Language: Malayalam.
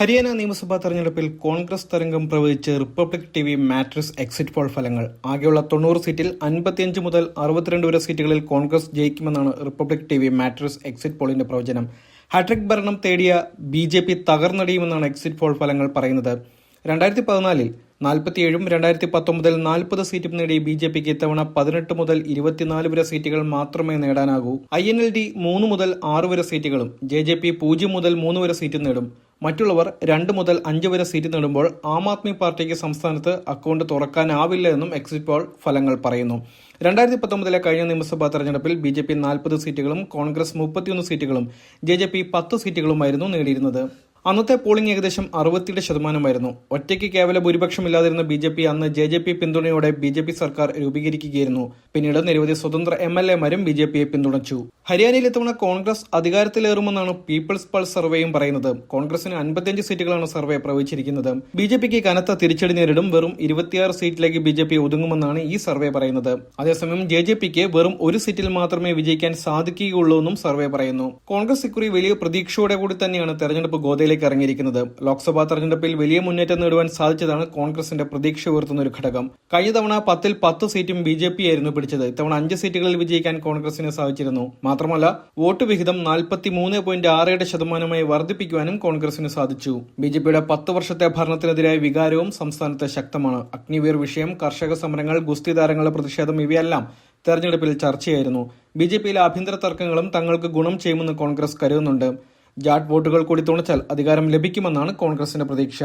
ഹരിയാന നിയമസഭാ തെരഞ്ഞെടുപ്പിൽ കോൺഗ്രസ് തരംഗം പ്രവചിച്ച് Republic T V Matrix exit poll ഫലങ്ങൾ. ആകെയുള്ള തൊണ്ണൂറ് സീറ്റിൽ അൻപത്തിയഞ്ച് മുതൽ അറുപത്തിരണ്ട് വരെ സീറ്റുകളിൽ Congress ജയിക്കുമെന്നാണ് Republic T V Matrix exit പോളിന്റെ പ്രവചനം. ഹാട്രിക് ഭരണം തേടിയ ബി ജെ പി തകർന്നടിയുമെന്നാണ് എക്സിറ്റ് പോൾ ഫലങ്ങൾ പറയുന്നത്. രണ്ടായിരത്തി പതിനാലിൽ നാൽപ്പത്തിയേഴും രണ്ടായിരത്തി പത്തൊമ്പതിൽ നാൽപ്പത് സീറ്റും നേടി ബി ജെ പിക്ക് ഇത്തവണ പതിനെട്ട് മുതൽ ഇരുപത്തിനാല് വരെ സീറ്റുകൾ മാത്രമേ നേടാനാകൂ. ഐ എൻ എൽ ഡി മൂന്ന് മുതൽ ആറ് വരെ സീറ്റുകളും ജെ ജെ പി പൂജ്യം മുതൽ മൂന്ന് വരെ സീറ്റും നേടും. മറ്റുള്ളവർ രണ്ട് മുതൽ അഞ്ച് വരെ സീറ്റ് നേടുമ്പോൾ ആം ആദ്മി പാർട്ടിക്ക് സംസ്ഥാനത്ത് അക്കൗണ്ട് തുറക്കാനാവില്ല എന്നും എക്സിറ്റ് പോൾ ഫലങ്ങൾ പറയുന്നു. രണ്ടായിരത്തി പത്തൊമ്പതിലെ കഴിഞ്ഞ നിയമസഭാ തെരഞ്ഞെടുപ്പിൽ ബി ജെ പി നാൽപ്പത് സീറ്റുകളും കോൺഗ്രസ് മുപ്പത്തിയൊന്ന് സീറ്റുകളും ജെ ജെ പി പത്ത് സീറ്റുകളുമായിരുന്നു നേടിയിരുന്നത്. അന്നത്തെ പോളിംഗ് ഏകദേശം അറുപത്തിയെട്ട് ശതമാനമായിരുന്നു. ഒറ്റയ്ക്ക് കേവല ഭൂരിപക്ഷമില്ലാതിരുന്ന ബി ജെ പി അന്ന് ജെ ജെ പി പിന്തുണയോടെ ബി ജെ പി സർക്കാർ രൂപീകരിക്കുകയായിരുന്നു. പിന്നീട് നിരവധി സ്വതന്ത്ര എം എൽ എമാരും ബി ജെ പിയെ പിന്തുണച്ചു. ഹരിയാനയിൽ ഇത്തവണ കോൺഗ്രസ് അധികാരത്തിലേറുമെന്നാണ് പീപ്പിൾസ് പൾസ് സർവേയും പറയുന്നത്. കോൺഗ്രസിന് അൻപത്തിയഞ്ച് സീറ്റുകളാണ് സർവേ പ്രവചിച്ചിരിക്കുന്നത്. ബി ജെ പിക്ക് കനത്ത തിരിച്ചടി നേരിടും. വെറും ഇരുപത്തിയാറ് സീറ്റിലേക്ക് ബി ജെ പി ഒതുങ്ങുമെന്നാണ് ഈ സർവേ പറയുന്നത്. അതേസമയം ജെ ജെ പിക്ക് വെറും ഒരു സീറ്റിൽ മാത്രമേ വിജയിക്കാൻ സാധിക്കുകയുള്ളൂ എന്നും സർവേ പറയുന്നു. കോൺഗ്രസ് ഇക്കുറി വലിയ പ്രതീക്ഷയോടെ കൂടി തന്നെയാണ് തെരഞ്ഞെടുപ്പ് ഗോതയിലേക്ക് ഇറങ്ങിയിരിക്കുന്നത്. ലോക്സഭാ തെരഞ്ഞെടുപ്പിൽ വലിയ മുന്നേറ്റം നേടുവാൻ സാധിച്ചതാണ് കോൺഗ്രസിന്റെ പ്രതീക്ഷ ഉയർത്തുന്ന ഒരു ഘടകം. കഴിഞ്ഞ തവണ പത്തിൽ പത്ത് സീറ്റും ബി ജെ പി ആയിരുന്നു പിടിച്ചത്. ഇത്തവണ അഞ്ച് സീറ്റുകളിൽ വിജയിക്കാൻ കോൺഗ്രസിന് സാധിച്ചിരുന്നു. മാത്രമല്ല വോട്ട് വിഹിതം നാൽപ്പത്തി മൂന്ന് പോയിന്റ് ആറ് ഏഴ് ശതമാനമായി വർദ്ധിപ്പിക്കുവാനും കോൺഗ്രസിന് സാധിച്ചു. ബി ജെ പിയുടെ പത്ത് വർഷത്തെ ഭരണത്തിനെതിരായ വികാരവും സംസ്ഥാനത്ത് ശക്തമാണ്. അഗ്നിവീർ വിഷയം കർഷക സമരങ്ങൾ ഗുസ്തി താരങ്ങളുടെ പ്രതിഷേധം ഇവയെല്ലാം തെരഞ്ഞെടുപ്പിൽ ചർച്ചയായിരുന്നു. ബി ജെ പിയിലെ ആഭ്യന്തര തർക്കങ്ങളും തങ്ങൾക്ക് ഗുണം ചെയ്യുമെന്ന് കോൺഗ്രസ് കരുതുന്നുണ്ട്. ജാട്ട് വോട്ടുകൾ കൂടി തുണച്ചാൽ അധികാരം ലഭിക്കുമെന്നാണ് കോൺഗ്രസിന്റെ പ്രതീക്ഷ.